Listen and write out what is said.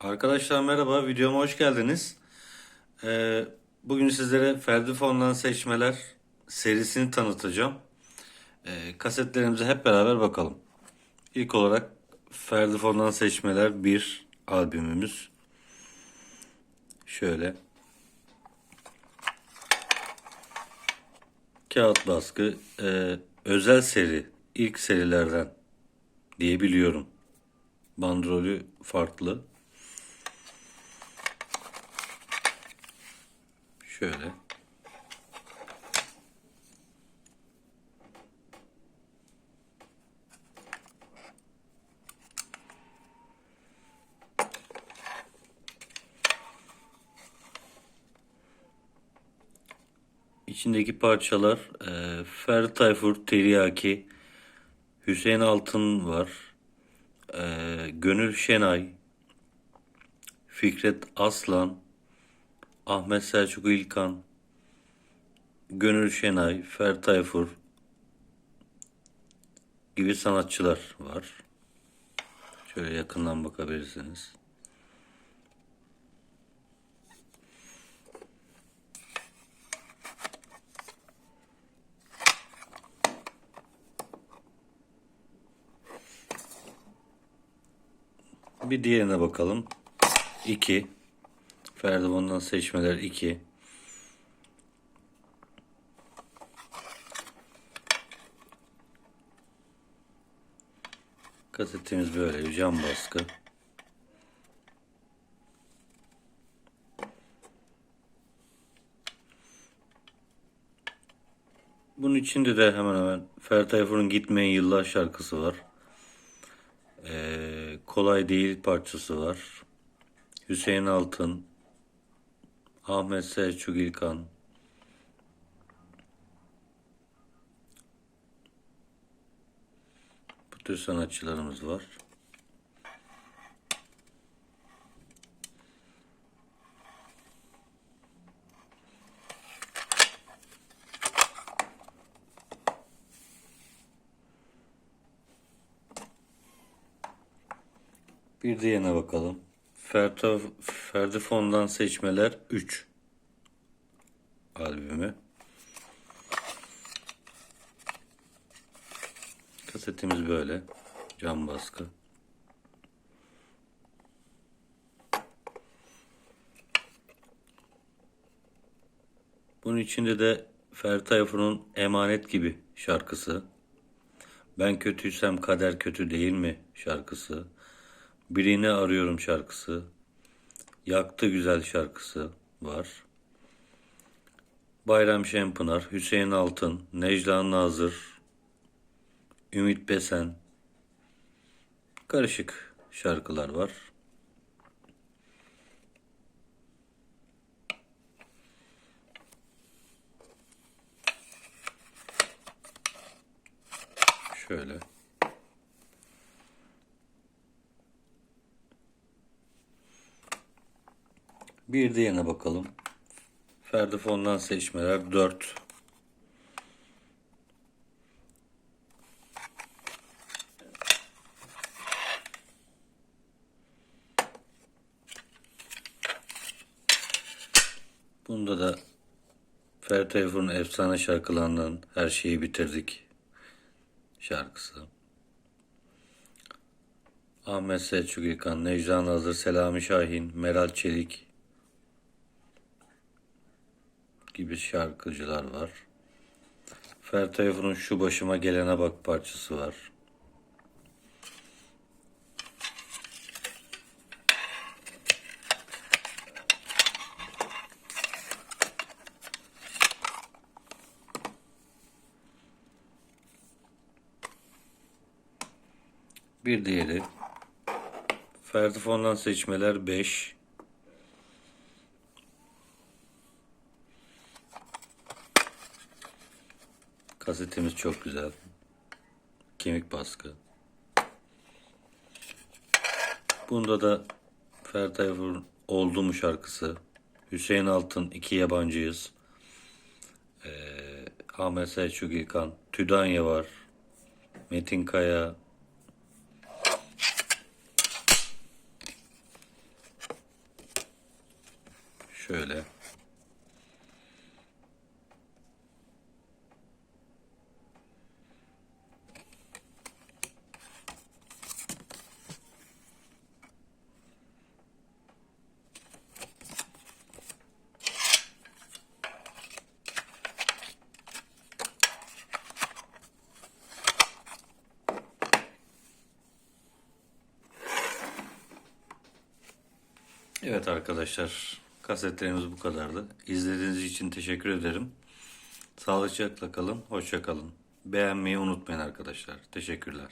Arkadaşlar merhaba, videoma hoş geldiniz. Ee, bugün sizlere Ferdi Fon'dan seçmeler serisini tanıtacağım. Ee, kasetlerimize hep beraber bakalım. İlk olarak Ferdi Fon'dan seçmeler 1 albümümüz. Şöyle. Kağıt baskı, ee, özel seri, ilk serilerden diye biliyorum. Bandrolü farklı. Şöyle. İçindeki parçalar e, Ferdi Tayfur, Tiryaki, Hüseyin Altın var. E, Gönül Şenay, Fikret Aslan, Ahmet Selçuk İlkan, Gönül Şenay, Fer Tayfur gibi sanatçılar var. Şöyle yakından bakabilirsiniz. Bir diğerine bakalım. 2. Ferdivan'dan seçmeler 2. Kasetimiz böyle cam baskı. Bunun içinde de hemen hemen Ferdi Tayfur'un Gitmeyin Yıllar şarkısı var. Ee, kolay değil parçası var. Hüseyin Altın, Ahmet Selçuk İlkan, bu tür sanatçılarımız var. Bir diğerine bakalım. Ferdi, Ferdi Fon'dan seçmeler 3 albümü. Kasetimiz böyle. Cam baskı. Bunun içinde de Ferdi Tayfur'un Emanet gibi şarkısı. Ben kötüysem kader kötü değil mi şarkısı. Birini arıyorum şarkısı. Yaktı güzel şarkısı var. Bayram Şenpınar, Hüseyin Altın, Necla Nazır, Ümit Besen. Karışık şarkılar var. Şöyle. Bir diğerine bakalım. Ferdi Fon'dan seçmeler 4. Bunda da Ferdi Tayfur'un efsane şarkılarından Her Şeyi Bitirdik şarkısı. Ahmet Selçuk İlkan, Necla Nazır, Selami Şahin, Meral Çelik gibi şarkıcılar var. Ferdi Tayfur'un Şu Başıma Gelene Bak parçası var. Bir diğeri Ferdi Fon'dan seçmeler 5. Kasetimiz çok güzel. Kemik baskı. Bunda da Ferdi Tayfur'un Oldu mu şarkısı. Hüseyin Altın iki yabancıyız. Ee, Ahmet Selçuk İlkan. Tüdanya var. Metin Kaya. Şöyle. Evet arkadaşlar, kasetlerimiz bu kadardı. İzlediğiniz için teşekkür ederim. Sağlıcakla kalın, hoşça kalın. Beğenmeyi unutmayın arkadaşlar. Teşekkürler.